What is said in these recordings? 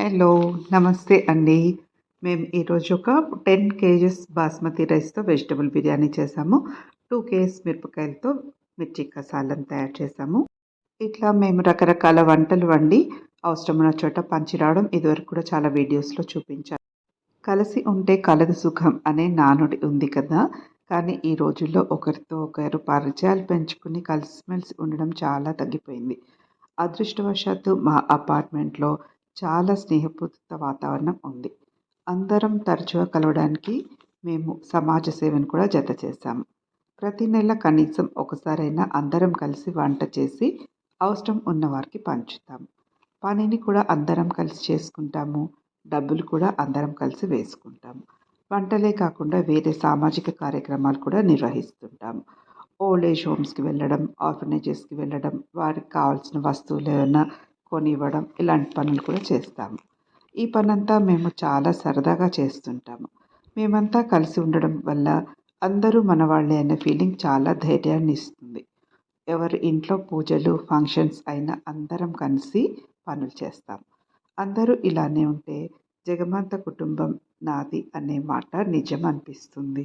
Hello నమస్తే అండి. మేము ఈరోజు ఒక టెన్ కేజెస్ బాస్మతి రైస్తో వెజిటబుల్ బిర్యానీ చేసాము. టూ కేజీస్ మిరపకాయలతో మిర్చి కసాలను తయారు చేసాము. ఇట్లా మేము రకరకాల వంటలు వండి అవసరమైన చోట పంచి రావడం ఇదివరకు కూడా చాలా వీడియోస్లో చూపించాను. కలిసి ఉంటే కలదు సుఖం అనే నానుడి ఉంది కదా. కానీ ఈ రోజుల్లో ఒకరితో ఒకరు పరిచయాలు పెంచుకుని కలిసిమెలిసి ఉండడం చాలా తగ్గిపోయింది. అదృష్టవశాత్తు మా అపార్ట్మెంట్లో చాలా స్నేహపూరిత వాతావరణం ఉంది. అందరం తరచుగా కలవడానికి మేము సమాజ సేవను కూడా జత చేశాము. ప్రతి నెల కనీసం ఒకసారైనా అందరం కలిసి వంట చేసి అవసరం ఉన్నవారికి పంచుతాము. పనిని కూడా అందరం కలిసి చేసుకుంటాము. డబ్బులు కూడా అందరం కలిసి వేసుకుంటాము. వంటలే కాకుండా వేరే సామాజిక కార్యక్రమాలు కూడా నిర్వహిస్తుంటాము. ఓల్డ్ ఏజ్ హోమ్స్కి వెళ్ళడం ఆర్ఫనేజెస్కి వెళ్ళడం వారికి కావాల్సిన వస్తువులు ఏమైనా కొనివ్వడం ఇలాంటి పనులు కూడా చేస్తాము. ఈ పనంతా మేము చాలా సరదాగా చేస్తుంటాము. మేమంతా కలిసి ఉండడం వల్ల అందరూ మన వాళ్ళే అనే ఫీలింగ్ చాలా ధైర్యాన్ని ఇస్తుంది. ఎవరి ఇంట్లో పూజలు ఫంక్షన్స్ అయినా అందరం కలిసి పనులు చేస్తాం అందరూ ఇలానే ఉంటే జగమంత కుటుంబం నాది అనే మాట నిజం అనిపిస్తుంది.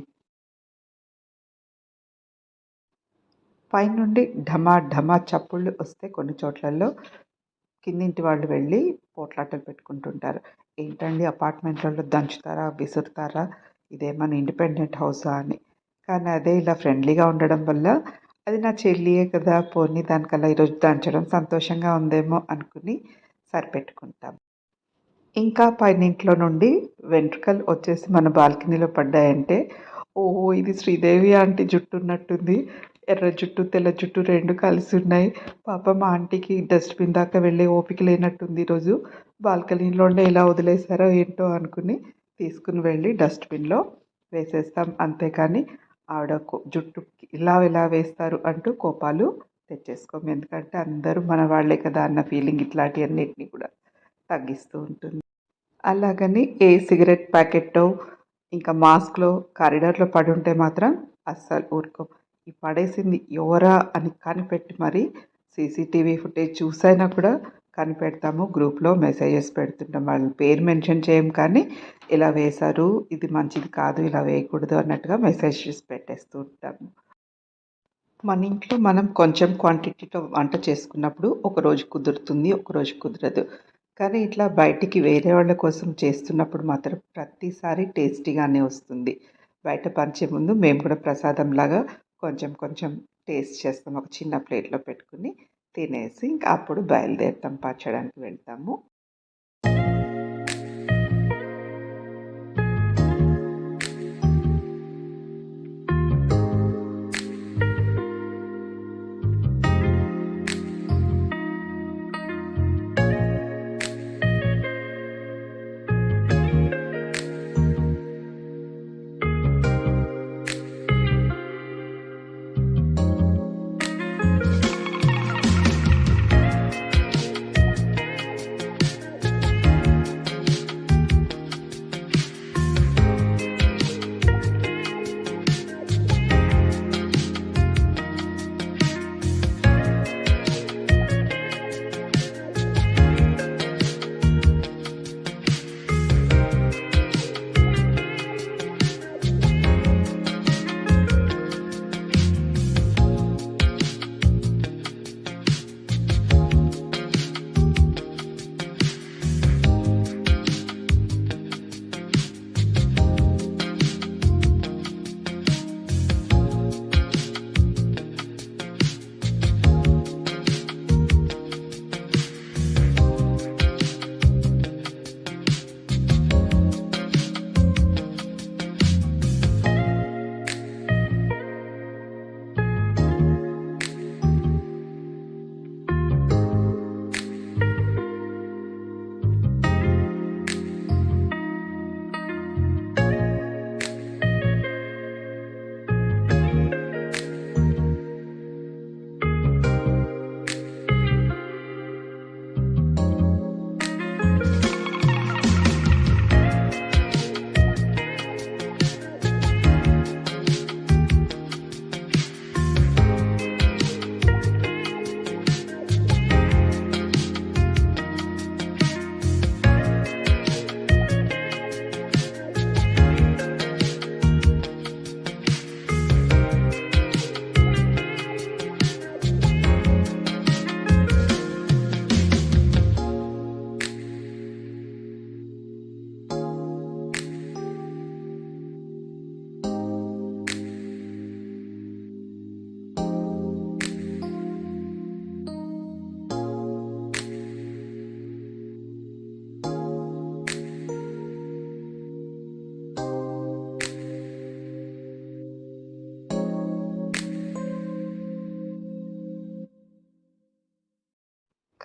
పైనుండి ఢమా ఢమా చప్పుళ్ళు వస్తే కొన్ని చోట్లలో కిందింటి వాళ్ళు వెళ్ళి పోట్లాటలు పెట్టుకుంటుంటారు. ఏంటండి అపార్ట్మెంట్లలో దంచుతారా విసురుతారా? ఇదేమన్నా ఇండిపెండెంట్ హౌసా అని. కానీ అదే ఇలా ఫ్రెండ్లీగా ఉండడం వల్ల అది నా చెల్లియే కదా పోనీ దానికల్లా ఈరోజు దంచడం సంతోషంగా ఉందేమో అనుకుని సరిపెట్టుకుంటాం. ఇంకా పైనింట్లో నుండి వెంట్రుకలు వచ్చేసి మన బాల్కనీలో పడ్డాయంటే ఓహో ఇది శ్రీదేవి ఆంటీ జుట్టు ఉన్నట్టుంది. ఎర్ర జుట్టు తెల్ల జుట్టు రెండు కలిసి ఉన్నాయి. పాప మా ఆంటీకి డస్ట్బిన్ దాకా వెళ్ళే ఓపిక లేనట్టుంది ఈరోజు. బాల్కనీలోనే ఎలా వదిలేశారో ఏంటో అనుకుని తీసుకుని వెళ్ళి డస్ట్బిన్లో వేసేస్తాం. అంతేకాని ఆవిడ జుట్టు ఇలా ఎలా వేస్తారు అంటూ కోపాలు తెచ్చేసుకోము. ఎందుకంటే అందరూ మన వాళ్ళే కదా అన్న ఫీలింగ్ ఇట్లాంటివన్నిటిని కూడా తగ్గిస్తూ ఉంటుంది. అలాగని ఏ సిగరెట్ ప్యాకెట్టో ఇంకా మాస్క్లో కారిడార్లో పడి ఉంటే మాత్రం అస్సలు ఊరుకోం ఈ పడేసింది ఎవరా అని కనిపెట్టి మరి సీసీటీవీ ఫుటేజ్ చూసైనా కూడా కనిపెడతాము. గ్రూప్లో మెసేజెస్ పెడుతుంటాం. వాళ్ళ పేరు మెన్షన్ చేయం కానీ ఇలా వేశారు ఇది మంచిది కాదు ఇలా వేయకూడదు అన్నట్టుగా మెసేజెస్ పెట్టేస్తూ ఉంటాము మన ఇంట్లో మనం కొంచెం క్వాంటిటీలో వంట చేసుకున్నప్పుడు ఒకరోజు కుదురుతుంది ఒకరోజు కుదరదు. కానీ ఇట్లా బయటికి వేరే వాళ్ళ కోసం చేస్తున్నప్పుడు మాత్రం ప్రతిసారి టేస్టీగానే వస్తుంది. బయట పంచే ముందు మేము కూడా ప్రసాదంలాగా కొంచెం కొంచెం టేస్ట్ చేస్తాం. ఒక చిన్న ప్లేట్లో పెట్టుకుని తినేసి ఇంకా అప్పుడు బయలుదేరుతాం పచ్చడానికి వెళ్తాము.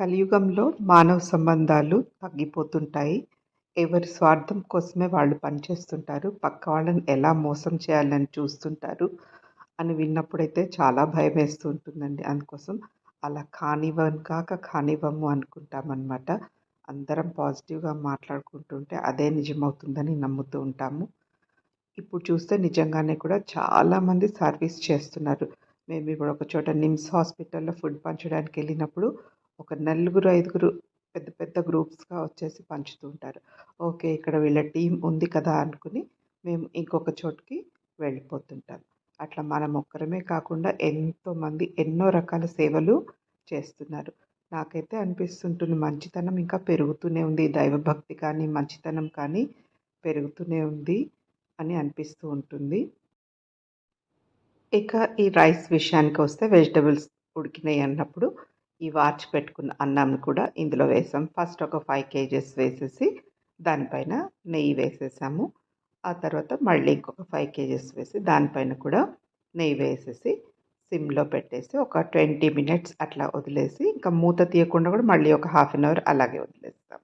కలియుగంలో మానవ సంబంధాలు తగ్గిపోతుంటాయి. ఎవరి స్వార్థం కోసమే వాళ్ళు పనిచేస్తుంటారు. పక్క వాళ్ళని ఎలా మోసం చేయాలని చూస్తుంటారు అని విన్నప్పుడైతే చాలా భయం వేస్తూ ఉంటుందండి. అందుకోసం అలా కానివ్వను కాక కానివ్వము అనుకుంటామన్నమాట. అందరం పాజిటివ్గా మాట్లాడుకుంటుంటే అదే నిజమవుతుందని నమ్ముతూ ఉంటాము. ఇప్పుడు చూస్తే నిజంగానే కూడా చాలామంది సర్వీస్ చేస్తున్నారు. మేము ఇప్పుడు ఒక చోట నిమ్స్ హాస్పిటల్లో ఫుడ్ పంచడానికి వెళ్ళినప్పుడు ఒక నలుగురు ఐదుగురు పెద్ద పెద్ద గ్రూప్స్గా వచ్చేసి పంచుతూ ఉంటారు. ఓకే ఇక్కడ వీళ్ళ టీం ఉంది కదా అనుకుని మేము ఇంకొక చోటుకి వెళ్ళిపోతుంటాం. అట్లా మనం ఒక్కరమే కాకుండా ఎంతోమంది ఎన్నో రకాల సేవలు చేస్తున్నారు. నాకైతే అనిపిస్తుంటుంది మంచితనం ఇంకా పెరుగుతూనే ఉంది. దైవభక్తి కానీ మంచితనం కానీ పెరుగుతూనే ఉంది అని అనిపిస్తూ ఉంటుంది. ఇక ఈ రైస్ విషయానికి వస్తే వెజిటబుల్స్ ఉడికినాయి అన్నప్పుడు ఈ వార్చి పెట్టుకున్న అన్నం కూడా ఇందులో వేసాం. ఫస్ట్ ఒక ఫైవ్ కేజెస్ వేసేసి దానిపైన నెయ్యి వేసేసాము. ఆ తర్వాత మళ్ళీ ఇంకొక ఫైవ్ కేజెస్ వేసి దానిపైన కూడా నెయ్యి వేసేసి సిమ్లో పెట్టేసి ఒక ట్వంటీ మినిట్స్ అట్లా వదిలేసి ఇంకా మూత తీయకుండా కూడా మళ్ళీ ఒక హాఫ్ అన్ అవర్ అలాగే వదిలేస్తాం.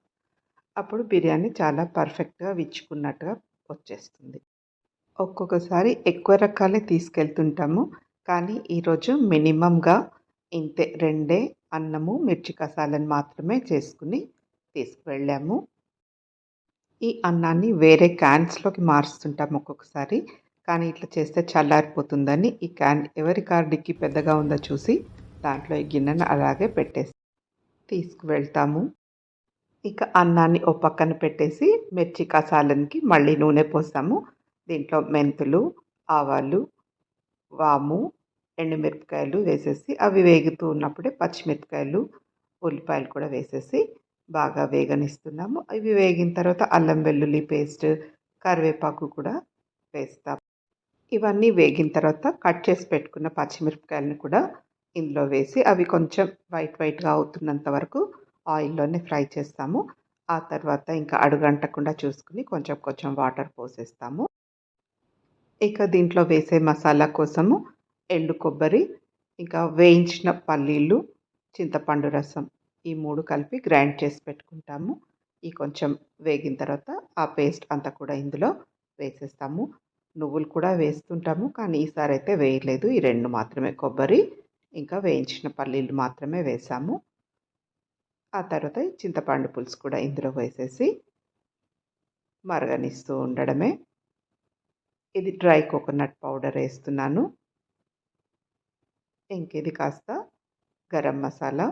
అప్పుడు బిర్యానీ చాలా పర్ఫెక్ట్గా విచ్చుకున్నట్టుగా వచ్చేస్తుంది. ఒక్కొక్కసారి ఎక్కువ రకాలే తీసుకెళ్తుంటాము. కానీ ఈరోజు మినిమంగా ఇంతే రెండే అన్నము మిర్చి కసాలను మాత్రమే చేసుకుని తీసుకువెళ్ళాము. ఈ అన్నాన్ని వేరే క్యాన్స్లోకి మారుస్తుంటాము ఒక్కొక్కసారి. కానీ ఇట్లా చేస్తే చల్లారిపోతుందని ఈ క్యాన్ ఎవరి కార్ డిక్కి పెద్దగా ఉందో చూసి దాంట్లో ఈ గిన్నెను అలాగే పెట్టేసి తీసుకువెళ్తాము. ఇక అన్నాన్ని ఓ పక్కన పెట్టేసి మిర్చి కసాలనికి మళ్ళీ నూనె పోసాము. దీంట్లో మెంతులు ఆవాలు వాము ఎండుమిరపకాయలు వేసేసి అవి వేగుతూ ఉన్నప్పుడే పచ్చిమిరపకాయలు ఉల్లిపాయలు కూడా వేసేసి బాగా వేగనిస్తున్నాము. ఇవి వేగిన తర్వాత అల్లం వెల్లుల్లి పేస్ట్ కరివేపాకు కూడా వేస్తాం. ఇవన్నీ వేగిన తర్వాత కట్ చేసి పెట్టుకున్న పచ్చిమిరపకాయలను కూడా ఇందులో వేసి అవి కొంచెం వైట్ వైట్గా అవుతున్నంత వరకు ఆయిల్లోనే ఫ్రై చేస్తాము. ఆ తర్వాత ఇంకా అడుగంటకుండా చూసుకుని కొంచెం కొంచెం వాటర్ పోసేస్తాము. ఇక దీంట్లో వేసే మసాలా కోసము ఎండు కొబ్బరి ఇంకా వేయించిన పల్లీలు చింతపండు రసం ఈ మూడు కలిపి గ్రైండ్ చేసి పెట్టుకుంటాము. ఈ కొంచెం వేగిన తర్వాత ఆ పేస్ట్ అంతా కూడా ఇందులో వేసేస్తాము. నువ్వులు కూడా వేస్తుంటాము కానీ ఈసారి అయితే వేయలేదు. ఈ రెండు మాత్రమే కొబ్బరి ఇంకా వేయించిన పల్లీలు మాత్రమే వేసాము. ఆ తర్వాత చింతపండు పులుసు కూడా ఇందులో వేసేసి మరగనిస్తూ ఉండడమే. ఇది డ్రై కోకోనట్ పౌడర్ వేస్తున్నాను. ఇంకిది కాస్త గరం మసాలా.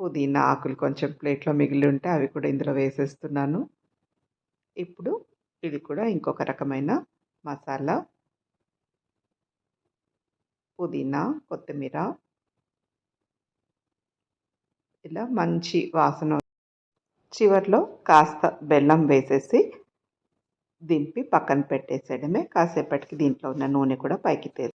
పుదీనా ఆకులు కొంచెం ప్లేట్లో మిగిలి ఉంటే అవి కూడా ఇందులో వేసేస్తున్నాను. ఇప్పుడు ఇది కూడా ఇంకొక రకమైన మసాలా. పుదీనా కొత్తిమీర. ఇలా మంచి వాసన చివరిలో కాస్త బెల్లం వేసేసి దింపి పక్కన పెట్టేసేయడమే. కాసేపటికి దీంట్లో ఉన్న నూనె కూడా పైకి